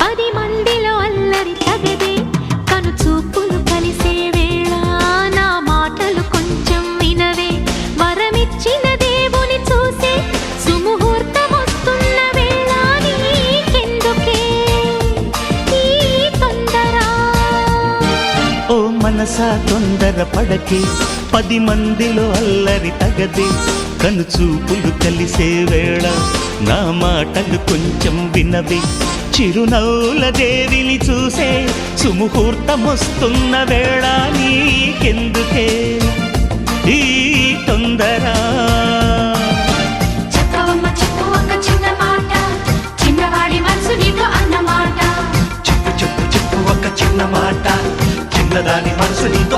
పది మందిలో అల్లరి తగదే కను చూపులు నా మాటలు కొంచెం వినవే. వరమిచ్చిన దేవుని చూసే ఓ తొందర పడకే పది మందిలో అల్లరి తగదే. కను చూపులు కలిసే వేళ నా మాటలు కొంచెం వినవే. చిరునవ్వుల దేవిని చూసే సుముహూర్తమొస్తున్న వేళ నీకెందుకే ఈ తొందర? చిన్న మాట చిన్నదాని మనసు నీతో